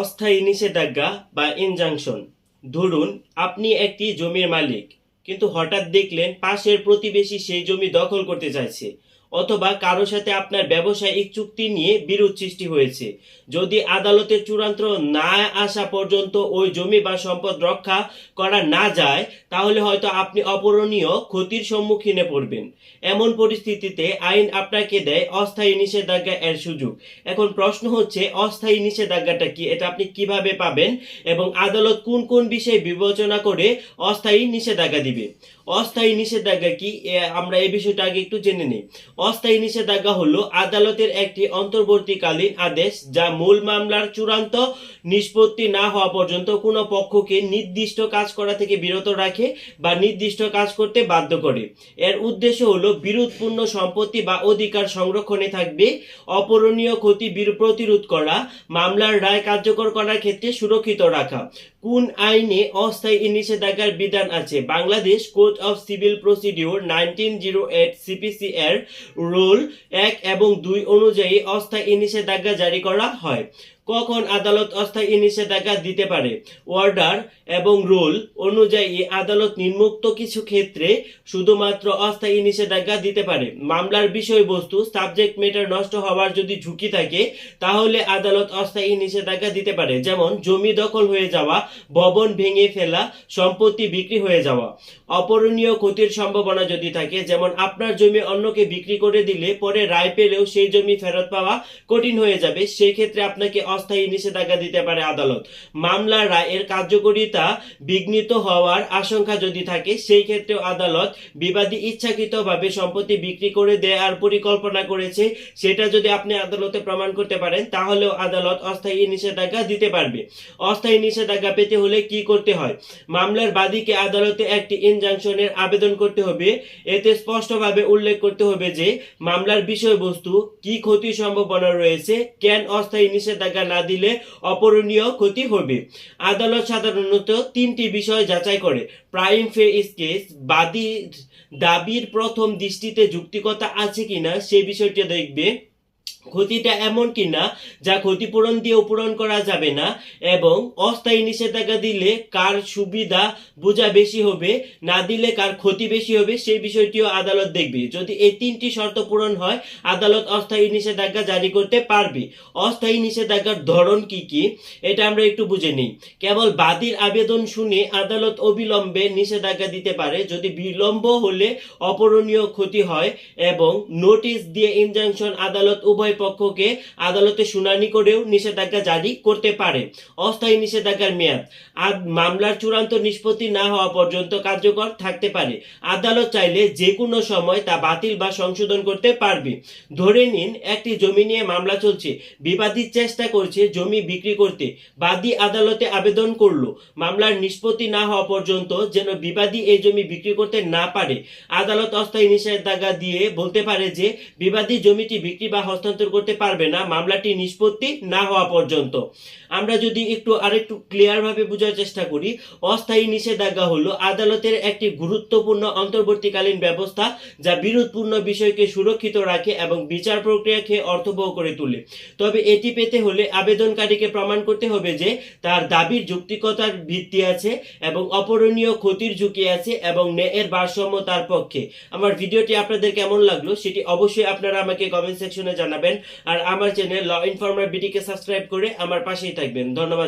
অস্থায়ী নিষেধাজ্ঞা বা ইনজাংশন ধরুন, আপনি একটি জমির মালিক, কিন্তু হঠাৎ দেখলেন পাশের প্রতিবেশী সেই জমি দখল করতে চাইছে। অথবা কারোর সাথে আপনার ব্যবসায়িক চুক্তি নিয়ে বিরোধ সৃষ্টি হয়েছে। যদি আদালতের চূড়ান্ত না আসা পর্যন্ত ওই জমি বা সম্পদ রক্ষা করা না যায়, তাহলে হয়তো আপনি অপূরণীয় ক্ষতির সম্মুখীনে পড়বেন। এমন পরিস্থিতিতে আইন আপনাকে দেয় অস্থায়ী নিষেধাজ্ঞা এর সুযোগ। এখন প্রশ্ন হচ্ছে, অস্থায়ী নিষেধাজ্ঞাটা কি? এটা আপনি কীভাবে পাবেন? এবং আদালত কোন কোন বিষয়ে বিবেচনা করে অস্থায়ী নিষেধাজ্ঞা দিবে? অস্থায়ী নিষেধাজ্ঞা কি? আমরা এই বিষয়টা আগে একটু জেনে নিই। অস্থায়ী নিষেধাজ্ঞা হলো আদালতের একটি অন্তর্বর্তীকালীন আদেশ যা মূল মামলার চূড়ান্ত নিষ্পত্তি না হওয়া পর্যন্ত কোনো পক্ষকে নির্দিষ্ট কাজ করা থেকে বিরত রাখে বা নির্দিষ্ট কাজ করতে বাধ্য করে। এর উদ্দেশ্য হলো বিরোধপূর্ণ সম্পত্তি বা অধিকার সংরক্ষণে থাকবে, অপরণীয় ক্ষতি প্রতিরোধ করা, মামলার রায় কার্যকর করার ক্ষেত্রে সুরক্ষিত রাখা। কোন আইনে অস্থায়ী নিষেধাজ্ঞার বিধান আছে? Bangladesh code of civil procedure nineteen zero eight CPC এর রুল এক এবং দুই অনুযায়ী অস্থায়ী নিষেধাজ্ঞা জারি করা হয়। কখন আদালত অস্থায়ী নিষেধাজ্ঞা দিতে পারে? অর্ডার এবং রুল অনুযায়ী আদালত নিম্মুক্ত কিছু ক্ষেত্রে শুধুমাত্র অস্থায়ী নিষেধাজ্ঞা দিতে পারে। মামলার বিষয়বস্তু, সাবজেক্ট ম্যাটার নষ্ট হওয়ার যদি ঝুঁকি থাকে, তাহলে আদালত অস্থায়ী নিষেধাজ্ঞা দিতে পারে। যেমন, জমি দখল হয়ে যাওয়া, ভবন ভেঙে ফেলা, সম্পত্তি বিক্রি হয়ে যাওয়া। অপরণীয় ক্ষতির সম্ভাবনা যদি থাকে, যেমন আপনার জমি অন্যকে বিক্রি করে দিলে পরে রায় পেলেও সেই জমি ফেরত পাওয়া কঠিন হয়ে যাবে সেই ক্ষেত্রে আপনাকে অস্থায়ী নিষেধাজ্ঞা দিতে পারে আদালত। মামলার রায়ের কার্যকরিতা বিঘ্নিত হওয়ার আশঙ্কা যদি থাকে, সেই ক্ষেত্রেও আদালত বিবাদী ইচ্ছাকৃতভাবে সম্পত্তি বিক্রি করে দেওয়ার পরিকল্পনা করেছে। সেটা যদি আপনি আদালতে প্রমাণ করতে পারেন, তাহলেও আদালত অস্থায়ী নিষেধাজ্ঞা দিতে পারবে। অস্থায়ী নিষেধাজ্ঞা পেতে হলে কি করতে হয়? মামলার বাদীকে আদালতে একটি ইনজাংশনের আবেদন করতে হবে। এতে স্পষ্টভাবে উল্লেখ করতে হবে যে, মামলার বিষয়বস্তু, কি ক্ষতির সম্ভাবনা রয়েছে, কেন অস্থায়ী নিষেধাজ্ঞা না দিলে অপরণীয় ক্ষতি হবে। আদালত সাধারণত তিনটি বিষয় যাচাই করে। প্রাইম ফেস কেস বাদীর দাবির প্রথম দৃষ্টিতে যুক্তিকতা আছে কিনা, সে বিষয়টি দেখবে। ক্ষতিটা এমন কি না যা ক্ষতিপূরণ দিয়েও পূরণ করা যাবে না, এবং অস্থায়ী নিষেধাজ্ঞা দিলে কার সুবিধা বোঝা বেশি হবে, না দিলে কার ক্ষতি বেশি হবে, সেই বিষয়টিও আদালত দেখবে। যদি এই তিনটি শর্ত পূরণ হয়, আদালত অস্থায়ী নিষেধাজ্ঞা জারি করতে পারবে। অস্থায়ী নিষেধাজ্ঞার ধরন কি কি, এটা আমরা একটু বুঝে নিই। কেবল বাদীর আবেদন শুনে আদালত অবিলম্বে নিষেধাজ্ঞা দিতে পারে। যদি বিলম্ব হলে অপরণীয় ক্ষতি হয়, এবং নোটিশ দিয়ে ইনজাংশন আদালত উভয় পক্ষকে আদালতে শুনানি করেও নিষেধাজ্ঞা জারি করতে পারে। অস্থায়ী নিষেধাজ্ঞার মেয়াদ। আর মামলার চূড়ান্ত নিষ্পত্তি না হওয়া পর্যন্ত কার্যকর থাকতে পারে। আদালত চাইলে যে কোনো সময় তা বাতিল বা সংশোধন করতে পারবে। ধরে নিন, একটি জমি নিয়ে মামলা চলছে। বিবাদী চেষ্টা করছে জমি বিক্রি করতে। বাদী আদালতে আবেদন করল। মামলার নিষ্পত্তি না হওয়া পর্যন্ত যেন বিবাদী এই জমি বিক্রি করতে না পারে। আদালত অস্থায়ী নিষেধাজ্ঞা দিয়ে বলতে পারে যে, বিবাদী জমিটি বিক্রি বা হস্তান্তর করতে পারবে না, মামলাটি নিষ্পত্তি না হওয়া পর্যন্ত। আমরা যদি একটু আরেকটু ক্লিয়ার ভাবে বোঝার চেষ্টা করি, অস্থায়ী নিষেধাজ্ঞা হলো আদালতের একটি গুরুত্বপূর্ণ অন্তর্বর্তীকালীন ব্যবস্থা যা বিরোধপূর্ণ বিষয়কে সুরক্ষিত রাখে এবং বিচার প্রক্রিয়াকে অর্থবহ করে তোলে। তবে এটি পেতে হলে আবেদনকারীকে প্রমাণ করতে হবে যে তার দাবির যৌক্তিকতার ভিত্তি আছে এবং অপরণীয় ক্ষতির ঝুঁকি আছে এবং ন্যায়ের ভারসাম্য তার পক্ষে। আমার ভিডিওটি আপনাদের কেমন লাগল সেটি অবশ্যই আপনারা আমাকে কমেন্ট সেকশনে জানাবেন। আর আমার চ্যানেল ল ইনফর্মার বিডিকে সাবস্ক্রাইব করে আমার পাশেই থাকবেন। ধন্যবাদ।